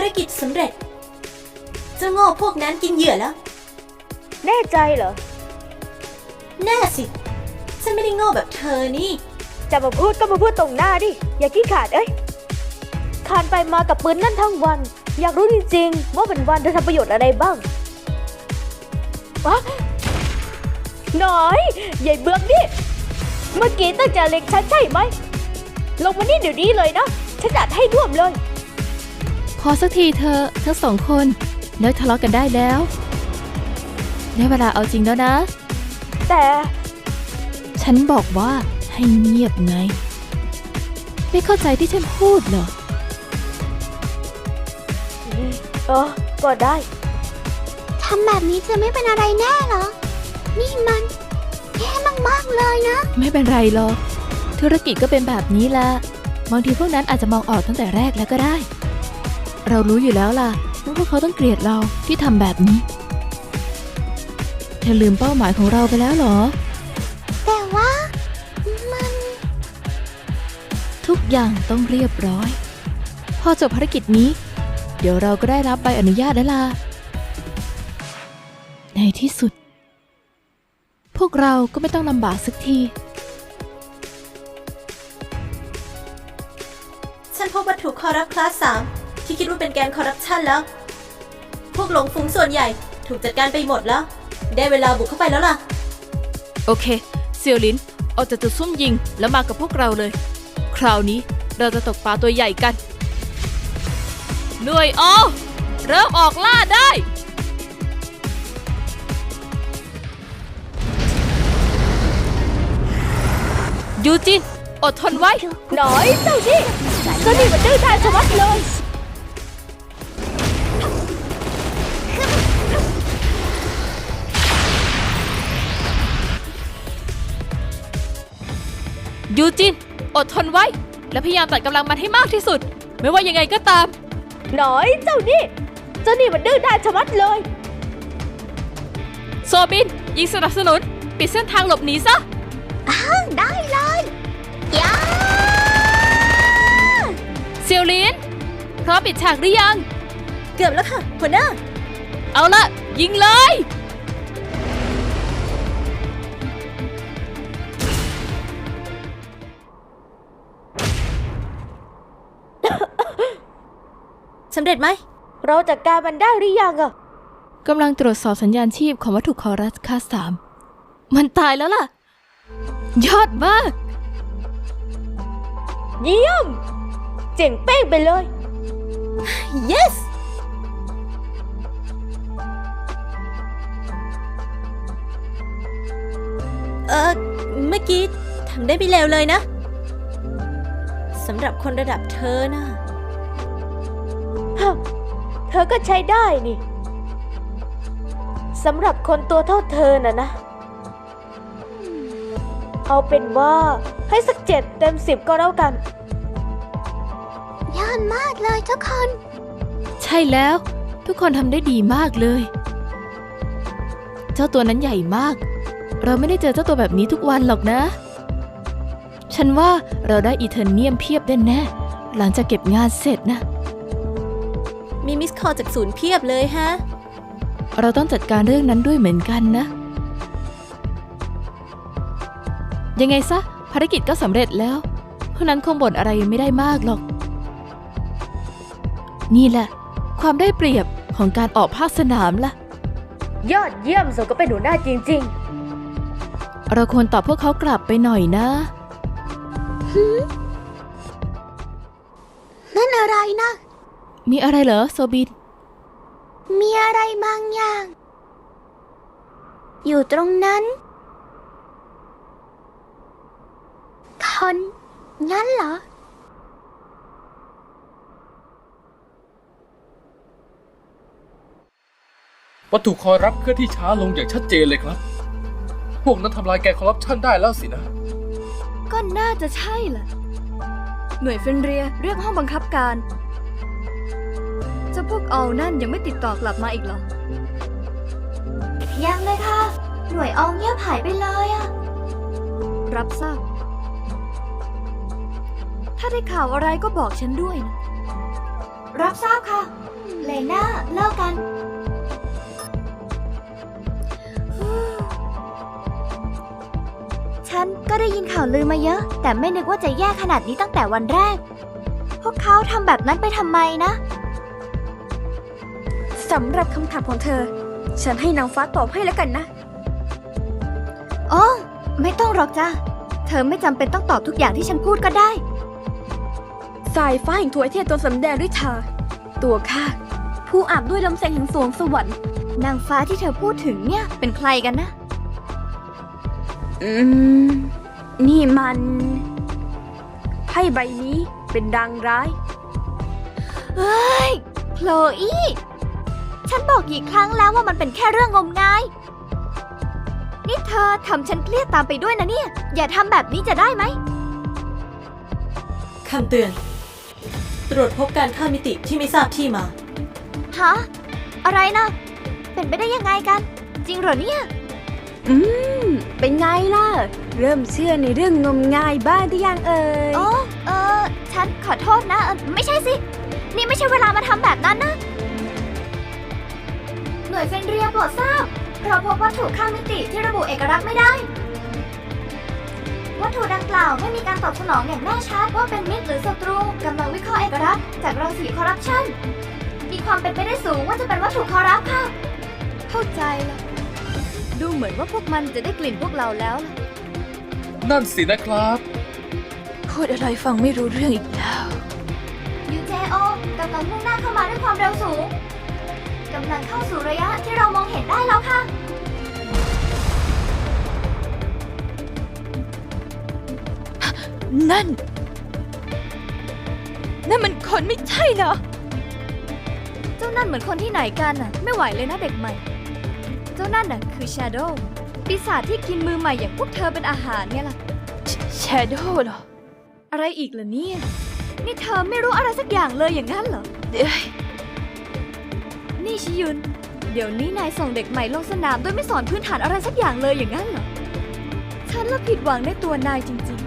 ภารกิจสำเร็จ เจ้าโง่พวกนั้นกินเหยื่อแล้ว แน่ใจเหรอ แน่สิ ฉันไม่ได้โง่แบบเธอนี่ จะมาพูดก็มาพูดตรงหน้าดิ อย่าขี้ขาดเอ้ยคานไปมากับปืนนั่นทั้งวัน อยากรู้จริงๆ ว่าเป็นวันเธอทำประโยชน์อะไรบ้างวะหน่อยใหญ่เบือกนี่ เมื่อกี้ตั้งใจเล็กฉันใช่ไหม ลงมานี่เดี๋ยวนี้เลยนะ ฉันจัดให้ร่วมเลย พอสักทีเธอะทั้งสองคนเลิกทะเลาะกันได้แล้วได้เวลาเอาจริงแล้วนะ แต่ ฉันบอกว่าให้เงียบไง ไม่เข้าใจที่ฉันพูดเหรอเออก็ได้ ทำแบบนี้จะไม่เป็นอะไรแน่เหรอ นี่มันแย่มากๆเลยนะ ไม่เป็นไรหรอก ธุรกิจก็เป็นแบบนี้แหละบางทีพวกนั้นอาจจะมองออกตั้งแต่แรกแล้วก็ได้ เรารู้อยู่แล้วล่ะว่าพวกเขาต้องเกลียดเราที่ทำแบบนี้ เธอลืมเป้าหมายของเราไปแล้วเหรอ แต่ว่ามัน ทุกอย่างต้องเรียบร้อย พอจบภารกิจนี้ เดี๋ยวเราก็ได้รับใบอนุญาตแล้วล่ะ ในที่สุด พวกเราก็ไม่ต้องลำบากสักที ฉันพบวัตถุคอรัปคลาสสาม ที่คิดว่าเป็นแกนคอร์รัปชันแล้ว พวกหลงฝูงส่วนใหญ่ถูกจัดการไปหมดแล้ว ได้เวลาบุกเข้าไปแล้วล่ะ โอเค เซียวลินออกจากจุดซุ่มยิงแล้วมากับพวกเราเลย คราวนี้เราจะตกปลาตัวใหญ่กัน หน่วยออเริ่มออกล่าได้ ยูจิน อดทนไว้หน่อยเจ้านี่เจ้านี่มันดื้อด้านชะมัดเลย ยูจิน อดทนไว้ และพยายามตัดกำลังมันให้มากที่สุด ไม่ว่ายังไงก็ตาม หน่อยเจ้านี่ เจ้านี่มันดื้อด้านชะมัดเลย โซบิน ยิงสนับสนุน ปิดเส้นทางหลบหนีซะได้เลยยาเซียวลินพร้อมปิดฉากหรือยัง เกือบแล้วค่ะหัวหน้า เอาละยิงเลย เร็จไหม เราจัดการมันได้หรือยังอะกำลังตรวจสอบสัญญาณชีพของวัตถุคอรัสค่าสาม มันตายแล้วล่ะ ยอดมาก เยี่ยม เจ๋งเป้งไปเลย yes เออเมื่อกี้ทำได้ไม่เลวเลยนะ สำหรับคนระดับเธอนะฮะ เธอก็ใช้ได้นี่สำหรับคนตัวเท่าเธอน่ะนะ เอาเป็นว่าให้สักเจ็ดเต็มสิบก็แล้วกัน ยอดมากเลยทุกคน ใช่แล้ว ทุกคนทำได้ดีมากเลย เจ้าตัวนั้นใหญ่มาก เราไม่ได้เจอเจ้าตัวแบบนี้ทุกวันหรอกนะ ฉันว่าเราได้อีเทอร์เนียมเพียบแน่ๆหลังจากเก็บงานเสร็จนะ มีมิสคอลจากศูนย์เพียบเลยฮะ เราต้องจัดการเรื่องนั้นด้วยเหมือนกันนะ ยังไงซะ ภารกิจก็สำเร็จแล้ว เพราะนั้นคงบ่นอะไรไม่ได้มากหรอก นี่แหละ ความได้เปรียบของการออกภาคสนามล่ะ ยอดเยี่ยมสมก็เป็นหนูหน้าจริงเราควรตอบพวกเขากลับไปหน่อยนะ นั่นอะไรนะ มีอะไรเหรอโซบิน มีอะไรบางอย่าง อยู่ตรงนั้นคนงั้นเหรอ วัตถุคอยรับเคลื่อนที่ช้าลงอย่างชัดเจนเลยครับ พวกนั้นทำลายแกนคอร์รัปชันได้แล้วสินะ ก็น่าจะใช่แหละหน่วยเฟนเรียเรียกห้องบังคับการเจ้าพวกเอานั่นยังไม่ติดต่อกลับมาอีกเหรอ ยังเลยค่ะ หน่วยอองเงียบหายไปเลยอะรับทราบ ถ้าได้ข่าวอะไรก็บอกฉันด้วยนะรรับทราบค่ะ เลน่าเลิกกัน ฉันก็ได้ยินข่าวลือมาเยอะ แต่ไม่นึกว่าจะแย่ขนาดนี้ตั้งแต่วันแรก พวกเขาทำแบบนั้นไปทำไมนะ สำหรับคำถามของเธอ ฉันให้นางฟ้าตอบให้แล้วกันนะ โอ้ไม่ต้องหรอกจ้ะเธอไม่จำเป็นต้องตอบทุกอย่างที่ฉันพูดก็ได้ สายฟ้าแห่งถวยเทพตัวสำแดงด้วยชาตัวข้าผู้อาบด้วยลำแสงแห่งสวงสวรรค์ นางฟ้าที่เธอพูดถึงเนี่ยเป็นใครกันนะ อืม นี่มันไพ่ใบนี้เป็นดังร้าย เฮ้ย โคลอี้ ฉันบอกกี่ครั้งแล้วว่ามันเป็นแค่เรื่องงมงาย นี่เธอทำฉันเครียดตามไปด้วยนะเนี่ย อย่าทำแบบนี้จะได้ไหม คำเตือน ตรวจพบการฆ่ามิติที่ไม่ทราบที่มา ฮะ อะไรนะ เป็นไปได้ยังไงกัน จริงเหรอเนี่ย อืม เป็นไงล่ะ เริ่มเชื่อในเรื่องงมงายบ้างที่ยังเอ่ย โอ้ เออ ฉันขอโทษนะเออไม่ใช่สิ นี่ไม่ใช่เวลามาทำแบบนั้นนะ หน่วยเฟนเรียโปรดทราบเราพบวัตถุข้ามมิติที่ระบุเอกลักษณ์ไม่ได้ วัตถุดังกล่าวไม่มีการตอบสนองอย่างแน่ชัดว่าเป็นมิตรหรือศัตรูกำลังวิเคราะห์เอกลักษณ์จากรังสีคอร์รัปชันมีความเป็นไปได้สูงว่าจะเป็นวัตถุคอร์รัปค่ะ เข้าใจละดูเหมือนว่าพวกมันจะได้กลิ่นพวกเราแล้วล่ะนั่นสินะครับ พูดอะไรฟังไม่รู้เรื่องอีกแล้ว UJO กำลังมุ่งหน้าเข้ามาด้วยความเร็วสูง กำลังเข้าสู่ระยะที่เรามองเห็นได้แล้วค่ะ นั่น นั่นมันคนไม่ใช่เหรอ เจ้านั่นเหมือนคนที่ไหนกันน่ะ ไม่ไหวเลยนะเด็กใหม่ เจ้านั่นน่ะคือ Shadow ปีศาจที่กินมือใหม่อย่างพวกเธอเป็นอาหารไงล่ะ แชโดเหรอ อะไรอีกล่ะเนี่ย นี่เธอไม่รู้อะไรสักอย่างเลยอย่างนั้นเหรอ เอ้ย นี่ชิยุน เดี๋ยวนี้นายส่งเด็กใหม่ลงสนามโดยไม่สอนพื้นฐานอะไรสักอย่างเลยอย่างนั้นเหรอ ฉันละผิดหวังในตัวนายจริง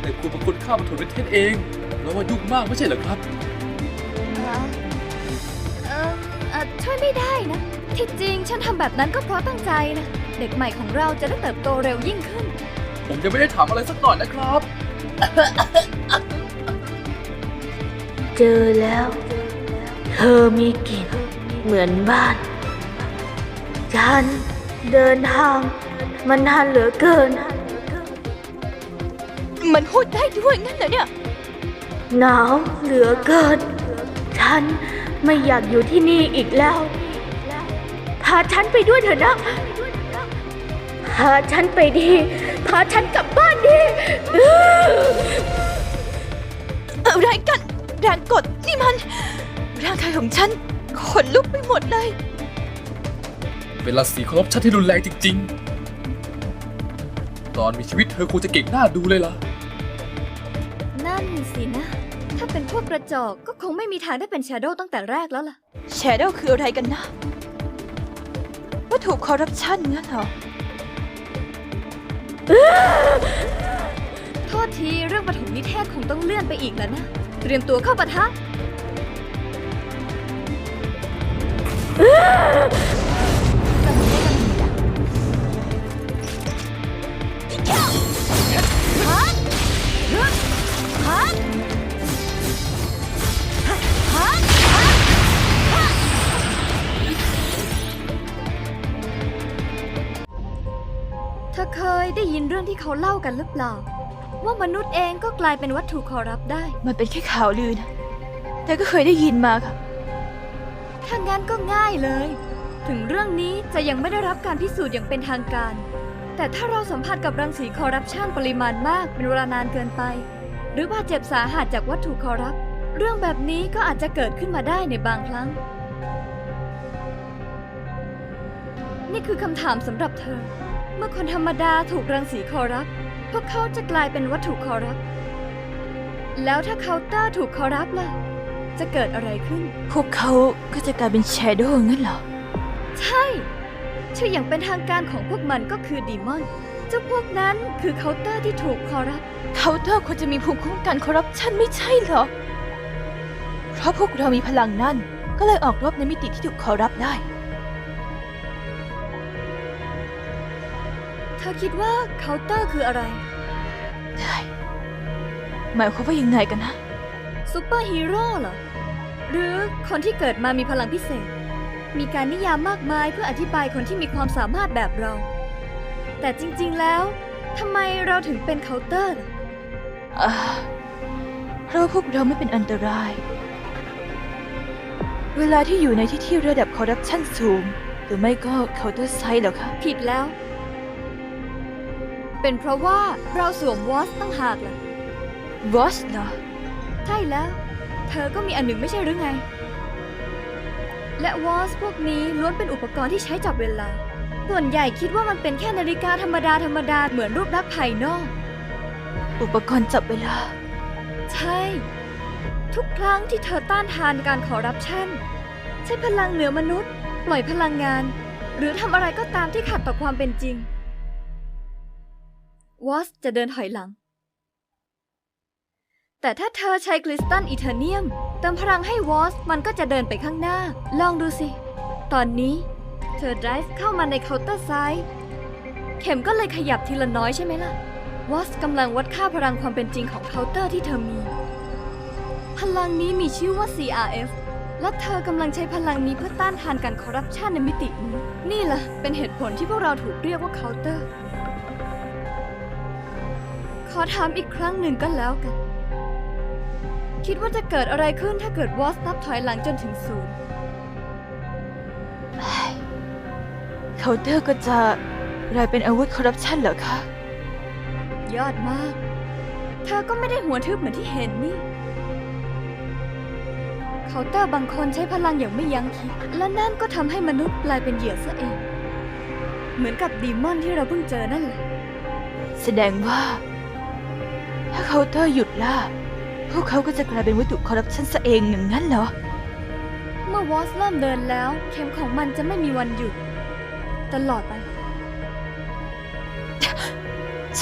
แต่คุณเป็นคนฆ่ามาถูกประเทศเองแล้วว่ายุ่งมากไม่ใช่เหรอครับๆเอ่อเอ่อเอ่อช่วยไม่ได้นะ ที่จริงฉันทำแบบนั้นก็เพราะตั้งใจนะ เด็กใหม่ของเราจะได้เติบโตเร็วยิ่งขึ้น ผมยังไม่ได้ถามอะไรสักหน่อยนะครับ เจอแล้วเธอมีกลิ่นเหมือนบ้าน ฉันเดินทางมานานเหลือเกิน มันพูดได้ด้วยงั้นเหรอเนี่ย หนาวเหลือเกิน ฉันไม่อยากอยู่ที่นี่อีกแล้ว พาฉันไปด้วยเถอะนะ พาฉันไปดี พาฉันกลับบ้านดีอื้ออะไรกัน แรงกดนี่มัน ร่างกายของฉันขนลุกไปหมดเลย เป็นราศีเคารพชัดที่รุนแรงจริง ๆ ตอนมีชีวิตเธอคงจะเก่งหน้าดูเลยล่ะ นั่นสินะ ถ้าเป็นพวกกระจอกก็คงไม่มีทางได้เป็น Shadow ตั้งแต่แรกแล้วล่ะ แชโดคืออะไรกันนะว่าถูกคอร์รัปชันงั้นเหรอ โทษทีเรื่องปฐมนิเทศคงต้องเลื่อนไปอีกแล้วนะ เตรียมตัวเข้าปะทะ เธอเคยได้ยินเรื่องที่เขาเล่ากันหรือเปล่า ว่ามนุษย์เองก็กลายเป็นวัตถุคอรัปได้ มันเป็นแค่ข่าวลือนะ แต่ก็เคยได้ยินมาค่ะ ถ้างั้นก็ง่ายเลย ถึงเรื่องนี้จะยังไม่ได้รับการพิสูจน์อย่างเป็นทางการ แต่ถ้าเราสัมผัสกับรังสีคอรัปชันปริมาณมากเป็นเวลานานเกินไป หรือบาดเจ็บสาหัสจากวัตถุคอรัปเรื่องแบบนี้ก็อาจจะเกิดขึ้นมาได้ในบางครั้ง นี่คือคำถามสำหรับเธอ เมื่อคนธรรมดาถูกรังสีคอรัปพวกเขาจะกลายเป็นวัตถุคอรัปแล้วถ้าเคาน์เตอร์ถูกคอรัปล่ะ จะเกิดอะไรขึ้น พวกเขาก็จะกลายเป็นแชโดงั้นเหรอ ใช่ ชื่ออย่างเป็นทางการของพวกมันก็คือดีมอน เจ้าพวกนั้นคือเคาน์เตอร์ที่ถูกคอรัปเคาน์เตอร์ควรจะมีภูมิคุ้มกันคอร์รัปชันไม่ใช่เหรอราะพวกเรามีพลังนั่น ก็เลยออกรบในมิติที่ถูกคอรับได้ เธอคิดว่าเคาน์เตอร์คืออะไร ได้ หมายความว่ายังไงกันนะ ซูเปอร์ฮีโร่เหรอ หรือคนที่เกิดมามีพลังพิเศษ มีการนิยามมากมายเพื่ออธิบายคนที่มีความสามารถแบบเรา แต่จริงๆแล้วทำไมเราถึงเป็นเคาน์เตอร์ล่ะอ่าเพราะว่าพวกเราไม่เป็นอันตราย เวลาที่อยู่ในที่ที่ระดับคอร์รัปชันสูง หรือไม่ก็เคาน์เตอร์ไซด์เหรอคะผิดแล้ว เป็นเพราะว่าเราสวมวอสตั้งหากล่ะวอชเหรอ ใช่แล้ว เธอก็มีอันหนึ่งไม่ใช่หรือไง และวอสพวกนี้ล้วนเป็นอุปกรณ์ที่ใช้จับเวลา ส่วนใหญ่คิดว่ามันเป็นแค่นาฬิกาธรรมดาธรรมดาเหมือนรูปลักษณ์ภายนอก อุปกรณ์จับเวลา ใช่ ทุกครั้งที่เธอต้านทานการคอร์รัปชันใช้พลังเหนือมนุษย์ ปล่อยพลังงาน หรือทำอะไรก็ตามที่ขัดต่อความเป็นจริงวอสจะเดินถอยหลัง แต่ถ้าเธอใช้คริสตัลอีเทเนียม เติมพลังให้วอสมันก็จะเดินไปข้างหน้า ลองดูสิ ตอนนี้ เธอ drive เข้ามาในเคาน์เตอร์ซ้าย เข็มก็เลยขยับทีละน้อยใช่ไหมล่ะ วอสกำลังวัดค่าพลังความเป็นจริงของเคาน์เตอร์ที่เธอมี พลังนี้มีชื่อว่า CRF และเธอกำลังใช้พลังนี้เพื่อต้านทานการคอร์รัปชันในมิตินี้ นี่ล่ะเป็นเหตุผลที่พวกเราถูกเรียกว่าเคาน์เตอร์ ขอถามอีกครั้งหนึ่งก็แล้วกัน คิดว่าจะเกิดอะไรขึ้นถ้าเกิดวอสนับถอยหลังจนถึงศูนย์เคาน์เตอร์ก็จะกลายเป็นอาวุธคอร์รัปชันเหรอคะ ยอดมาก เธอก็ไม่ได้หัวทึบเหมือนที่เห็นนี่ เคาน์เตอร์บางคนใช้พลังอย่างไม่ยั้งคิด และนั่นก็ทำให้มนุษย์กลายเป็นเหยื่อซะเอง เหมือนกับดีมอนที่เราเพิ่งเจอนั่นแหละ แสดงว่า ถ้าเคาน์เตอร์หยุดล่า พวกเขาก็จะกลายเป็นวัตถุคอร์รัปชันซะเองหนึ่างนั้นเหรอ เมื่อวอสเริ่มเดินแล้ว เข็มของมันจะไม่มีวันหยุด ตลอดไป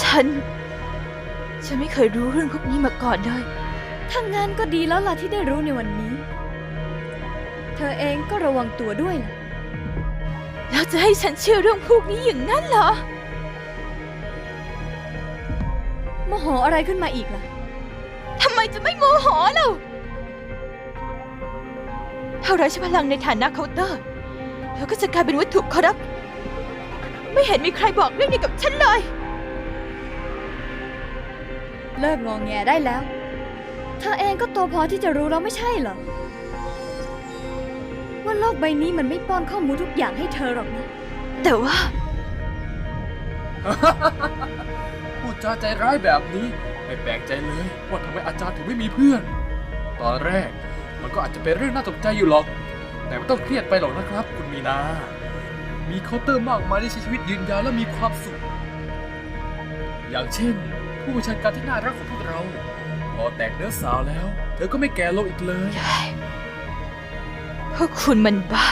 ฉัน ฉันไม่เคยรู้เรื่องพวกนี้มาก่อนเลย ถ้างั้นก็ดีแล้วล่ะที่ได้รู้ในวันนี้ เธอเองก็ระวังตัวด้วยล่ะ แล้วจะให้ฉันเชื่อเรื่องพวกนี้อย่างนั้นเหรอ โมโหอะไรขึ้นมาอีกล่ะทำไมจะไม่โมโหเล่าถ้าเราใช้พลังในฐานะเคาน์เตอร์เราก็จะกลายเป็นวัตถุคอร์รัปไม่เห็นมีใครบอกเรื่องนี้กับฉันเลย เลิกงองแงได้แล้ว เธอเองก็โตพอที่จะรู้แล้วไม่ใช่เหรอ ว่าโลกใบนี้มันไม่ป้อนข้อมูลทุกอย่างให้เธอหรอกนะ แต่ว่า พูดจาใจร้ายแบบนี้ ไม่แปลกใจเลยว่าทำไมอาจารย์ถึงไม่มีเพื่อน ตอนแรกมันก็อาจจะเป็นเรื่องน่าตกใจอยู่หรอก แต่ไม่ต้องเครียดไปหรอกนะครับ คุณมีนา มีเคาน์เตอร์มากมายที่ใช้ชีวิตยืนยาวและมีความสุข อย่างเช่น ผู้บัญชาการที่น่ารักของพวกเรา พอแตกเนื้อสาวแล้ว เธอก็ไม่แก่ลงอีกเลย พวกคุณมันบ้า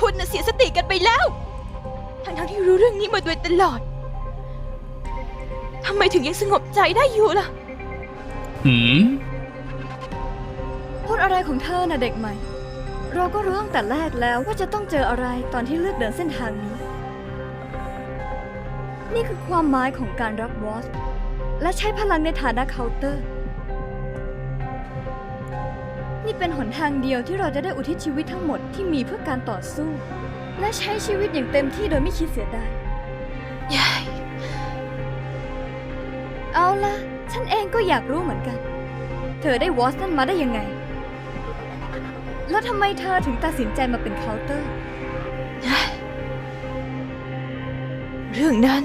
คุณน่ะเสียสติกันไปแล้ว ทั้งๆที่รู้เรื่องนี้มาโดยตลอด ทำไมถึงยังสงบใจได้อยู่ล่ะ หืม พูดอะไรของเธอน่ะเด็กใหม่ เราก็รู้ตั้งแต่แรกแล้วว่าจะต้องเจออะไรตอนที่เลือกเดินเส้นทางนี้ นี่คือความหมายของการรับวอส และใช้พลังในฐานะเคาน์เตอร์ นี่เป็นหนทางเดียวที่เราจะได้อุทิศชีวิตทั้งหมดที่มีเพื่อการต่อสู้ และใช้ชีวิตอย่างเต็มที่โดยไม่คิดเสียดายยายเอาล่ะฉันเองก็อยากรู้เหมือนกัน เธอได้วอสนั่นมาได้ยังไง แล้วทำไมเธอถึงตัดสินใจมาเป็นเคาน์เตอร์ เรื่องนั้น